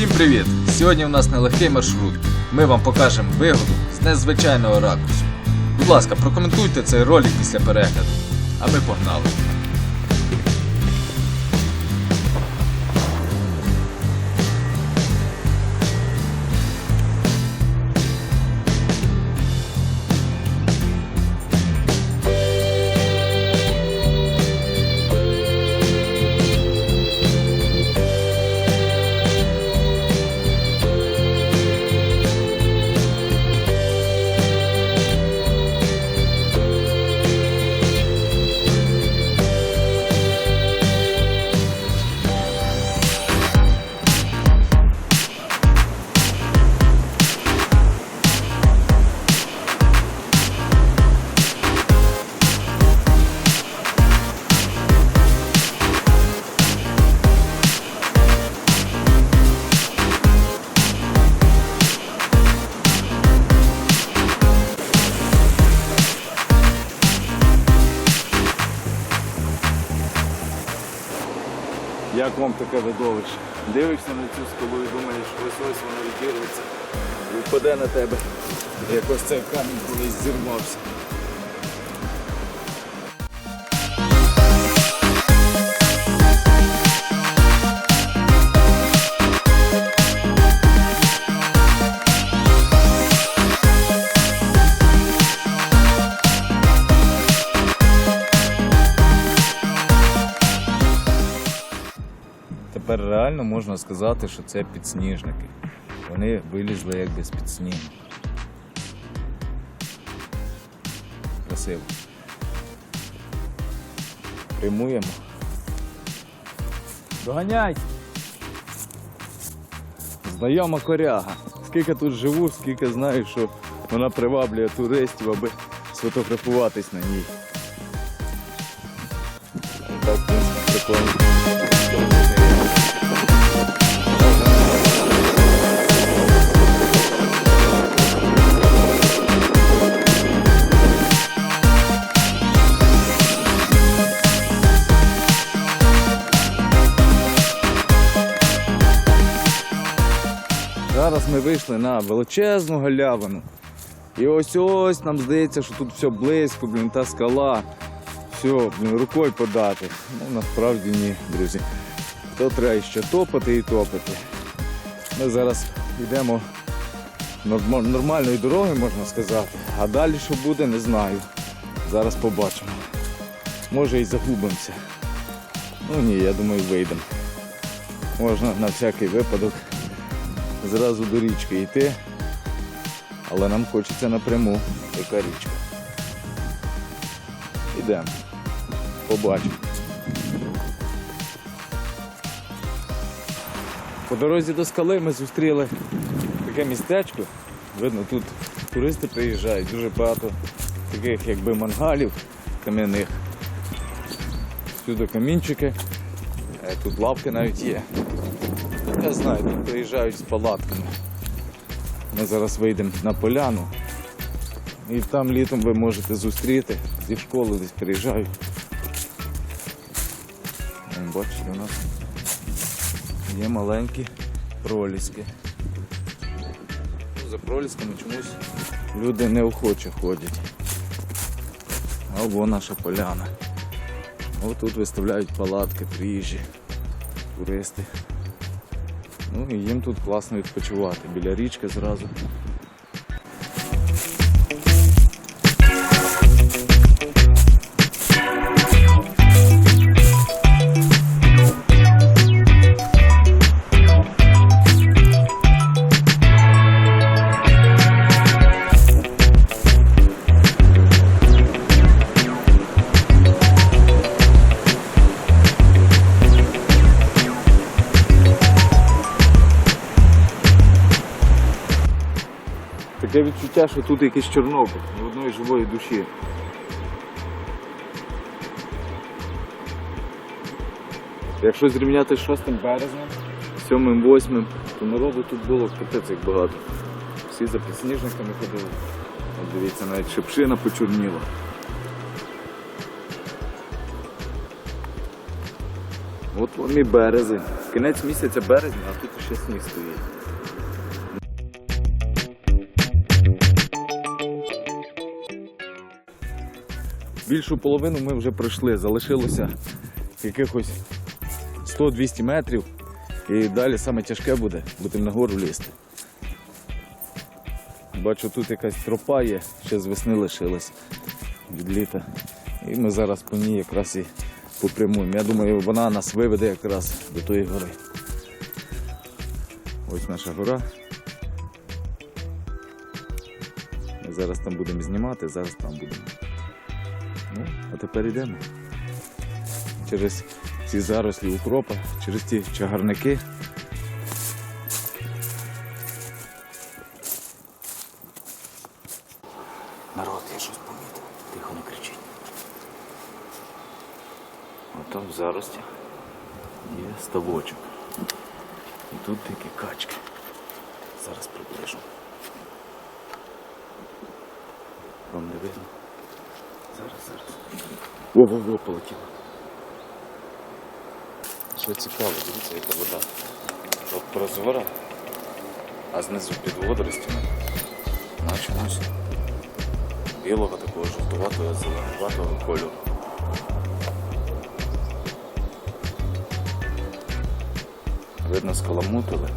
Всім привіт! Сьогодні у нас нелегкий маршрут. Ми вам покажемо вигоду з незвичайного ракурсу. Будь ласка, прокоментуйте цей ролик після перегляду. А ми погнали. Як вам таке видовище? Дивишся на цю скалу і думаєш, ось ось воно відірветься і впаде на тебе. Як ось цей камінь колись зірвався. Тепер реально можна сказати, що це підсніжники. Вони вилізли якби з під снігу. Красиво. Прямуємо. Доганяй! Знайома коряга. Скільки тут живу, скільки знаю, що вона приваблює туристів, аби сфотографуватись на ній. Так, в принципі, прикольно. Вийшли на величезну галявину. І ось ось нам здається, що тут все близько, блін, та скала. Все, блін, рукою подати. Ну насправді ні, друзі. То треба ще топати і топати. Ми зараз йдемо норм- нормальною дорогою, можна сказати. А далі що буде, не знаю. Зараз побачимо. Може і загубимося. Ну ні, я думаю, вийдемо. Можна на всякий випадок зразу до річки йти, але нам хочеться напряму, яка річка. Ідемо, побачимо. По дорозі до скали ми зустріли таке містечко. Видно, тут туристи приїжджають, дуже багато таких якби мангалів кам'яних. Всюди камінчики, Е, тут лавки навіть є. Я знаю, тут приїжджають з палатками. Ми зараз вийдемо на поляну. І там літом ви можете зустріти. Зі школи десь приїжджають. Бачите, у нас є маленькі проліски. За пролісками чомусь люди неохоче ходять. А вон наша поляна. Ось тут виставляють палатки, приїжджі, туристи. Ну і їм тут класно відпочивати. Біля річки зразу. Таке відчуття, що тут якийсь Чорнобиль, ні одної живої душі. Якщо зрівняти з 6 березнем, 7-8, то народу тут було капець як багато. Всі за підсніжниками ходили. От дивіться, навіть шипшина почорніла. От вам і березень. Кінець місяця березня, а тут ще сніг стоїть. Більшу половину ми вже пройшли, залишилося якихось 100-200 метрів. І далі саме тяжке буде, будемо на гору лізти. Бачу, тут якась тропа є, ще з весни лишилась від літа. І ми зараз по ній якраз і попрямуємо. Я думаю, вона нас виведе якраз до тої гори. Ось наша гора. Ми зараз там будемо знімати, зараз там будемо. Ну, а тепер йдемо. Через ці зарослі укропа, через ті чагарники. Народ, я щось помітив. Тихо не кричіть. От там в зарості є ставочок. І тут дикі качки. Зараз приближу. Вам не видно? Зараз, зараз. Во-во-во, полетіло. Що цікаво, дивіться, яка вода. От прозора, а знизу під водоростями наче білого такого жовтуватого, зеленуватого кольору. Видно, скаламутили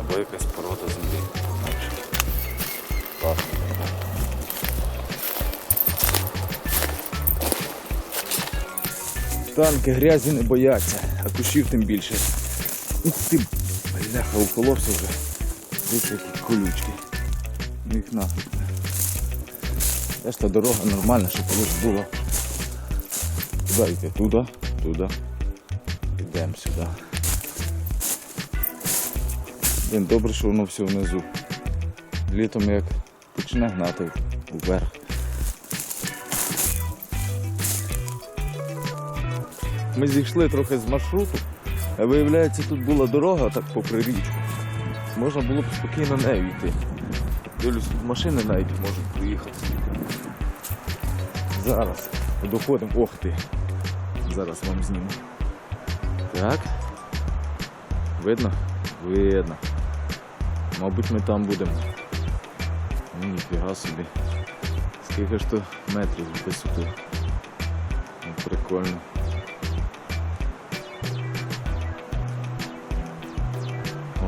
або якась порода землі. Наче. Танки грязі не бояться, а кущів тим більше. Ух ти, бляха, уколовся вже. Дивіться, які колючки. Їх нафіг. Та ж та дорога нормальна, щоб колись було. Туди йти, туди, туди. Йдемо сюди. Добре, що воно все внизу. Літом як почне гнати вверх. Ми зійшли трохи з маршруту, а виявляється, тут була дорога так попри річку. Можна було б спокійно нею йти. Дивлюсь, тут машини навіть можуть приїхати. Зараз доходимо. Ох ти. Зараз вам зніму. Так. Видно? Видно. Мабуть, ми там будемо. Ну, ніфіга собі. Скільки ж то метрів висоти. Ну, Прикольно.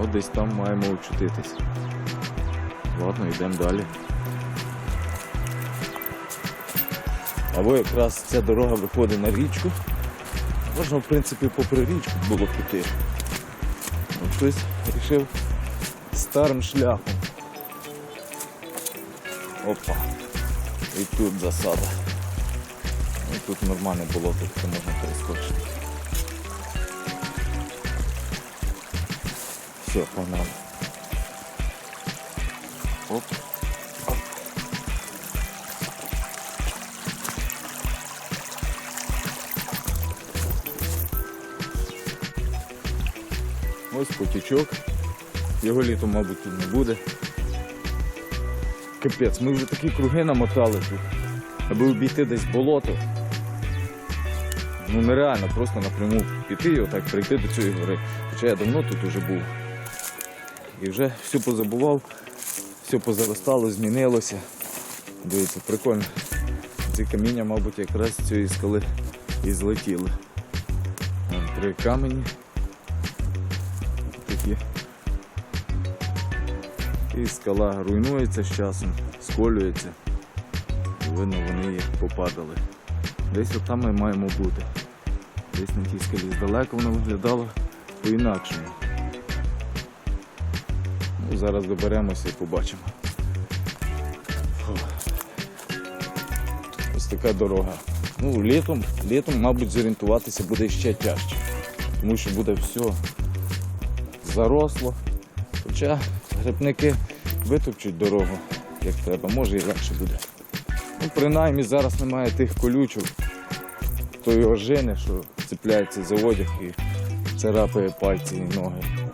От десь там маємо очутитись. Ладно, йдемо далі. Або якраз ця дорога виходить на річку. Можна, в принципі, попри річку було піти. Ну, Хтось вирішив старим шляхом. Опа. І тут засада. І тут нормальне болото, яке можна перескочити. Погнали. Оп. Оп. Ось потічок. Його літом, мабуть, тут не буде. Капець, ми вже такі круги намотали тут, аби обійти десь болото. Ну нереально просто напряму піти і отак прийти до цієї гори. Хоча я давно тут уже був. І вже все позабував, все позаростало, змінилося. Дивіться, прикольно. Ці каміння, мабуть, якраз з цієї скали і злетіли. Вон три камені. Такі. І скала руйнується з часом, сколюється. Видно, вони їх попадали. Десь отам ми маємо бути. Десь на тій скалі здалека воно виглядало по-інакшому. Зараз доберемося і побачимо. Ось така дорога. Ну, літом, літом, мабуть, зорієнтуватися буде ще тяжче, тому що буде все заросло. Хоча грибники витопчуть дорогу, як треба, може і легше буде. Ну, принаймні зараз немає тих колючок, тої ожини, що цепляється за одяг і царапає пальці і ноги.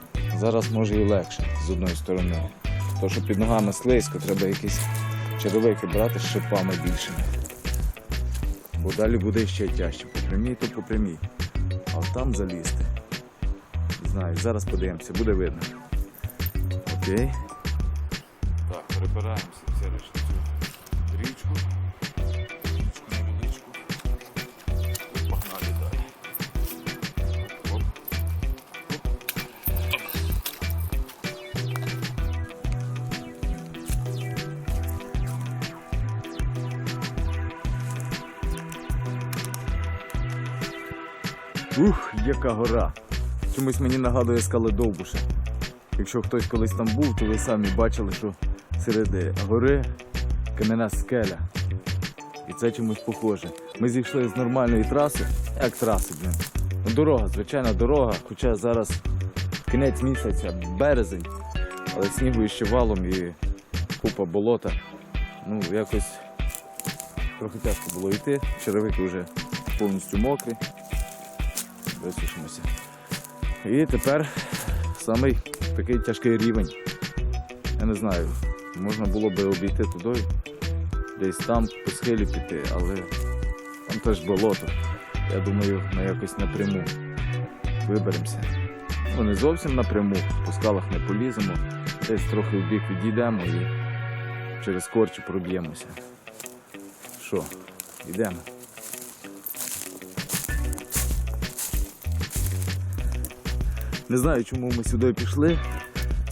Зараз може і легше з одної сторони. То, що під ногами слизько, треба якісь черевики брати з шипами більшими. Бо далі буде ще тяжче. По прямій, то по прямій. А там залізти. знаю. Зараз подивимося, буде видно. Окей. Так, перебираємося через цю річку. Ух, яка гора. Чомусь мені нагадує скали Довбуша. Якщо хтось колись там був, то ви самі бачили, що серед гори кам'яна скеля. І це чомусь похоже. Ми зійшли з нормальної траси, як траси, блін. Дорога, звичайна дорога, хоча зараз кінець місяця, березень, але снігу іще валом і купа болота. Ну, якось трохи тяжко було йти. Черевики вже повністю мокрі. Висушимося. І тепер самий такий тяжкий рівень. Я не знаю, можна було би обійти туди, десь там по схилі піти, але там теж болото. Я думаю, ми якось напряму виберемося. Ну, не зовсім напряму, по скалах не поліземо, десь трохи в бік відійдемо і через корчі проб'ємося. Що, йдемо? Не знаю, чому ми сюди пішли.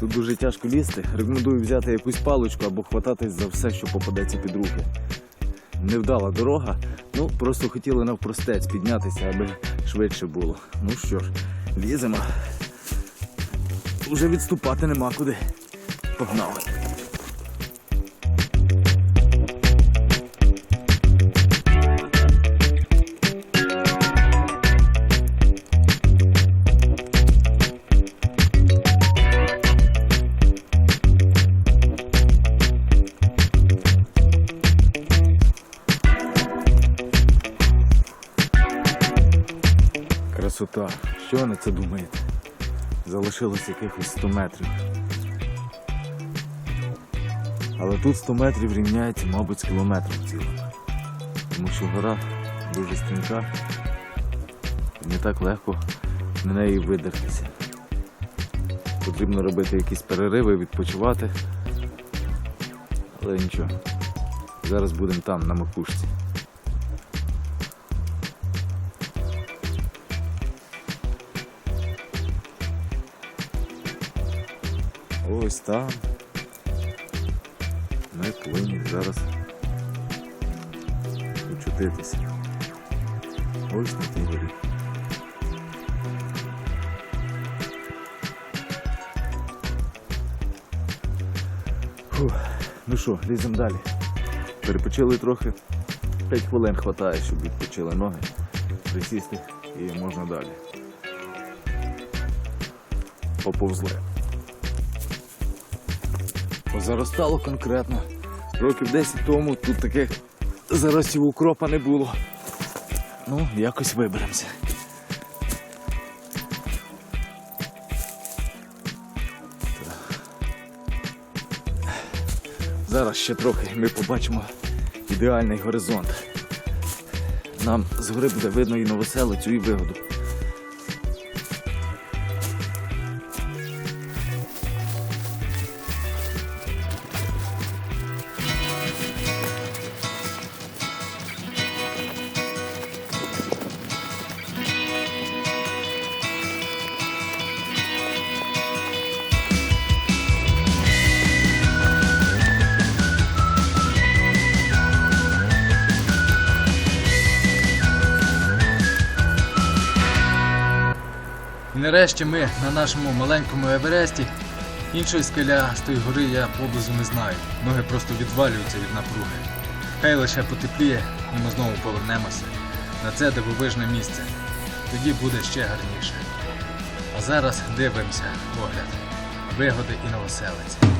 Тут дуже тяжко лізти. Рекомендую взяти якусь паличку або хвататись за все, що попадеться під руки. Невдала дорога. Ну, просто хотіли навпростець піднятися, аби швидше було. Ну що ж, ліземо. Уже відступати нема куди. Погнали. Що ви на це думаєте? Залишилось якихось 100 метрів. Але тут 100 метрів рівняється, мабуть, з кілометром цілим. Тому що гора дуже стрімка. І не так легко на неї видертися. Потрібно робити якісь перериви, відпочивати. Але нічого. Зараз будемо там, на макушці. Ось там. Ми повинні зараз очутитися. Ось на тій горі. Ну що, ліземо далі. Перепочили трохи. 5 хвилин хватає, щоб відпочили ноги, присісти і можна далі. Поповзли. Позаростало конкретно. Років 10 тому тут таких заростів укропа не було. Ну, якось виберемося. Зараз ще трохи ми побачимо ідеальний горизонт. Нам згори буде видно і новоселицю, і вигоду. Нарешті ми на нашому маленькому Евересті. Іншої тої гори я поблизу не знаю. Ноги просто відвалюються від напруги. Хай лише потепліє, і ми знову повернемося на це дивовижне місце. Тоді буде ще гарніше. А зараз дивимося огляд. Вигоди і новоселиці.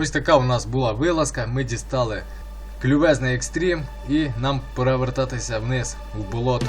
Ось така у нас була вилазка. Ми дістали клювезний екстрім і нам пора вертатися вниз в болото.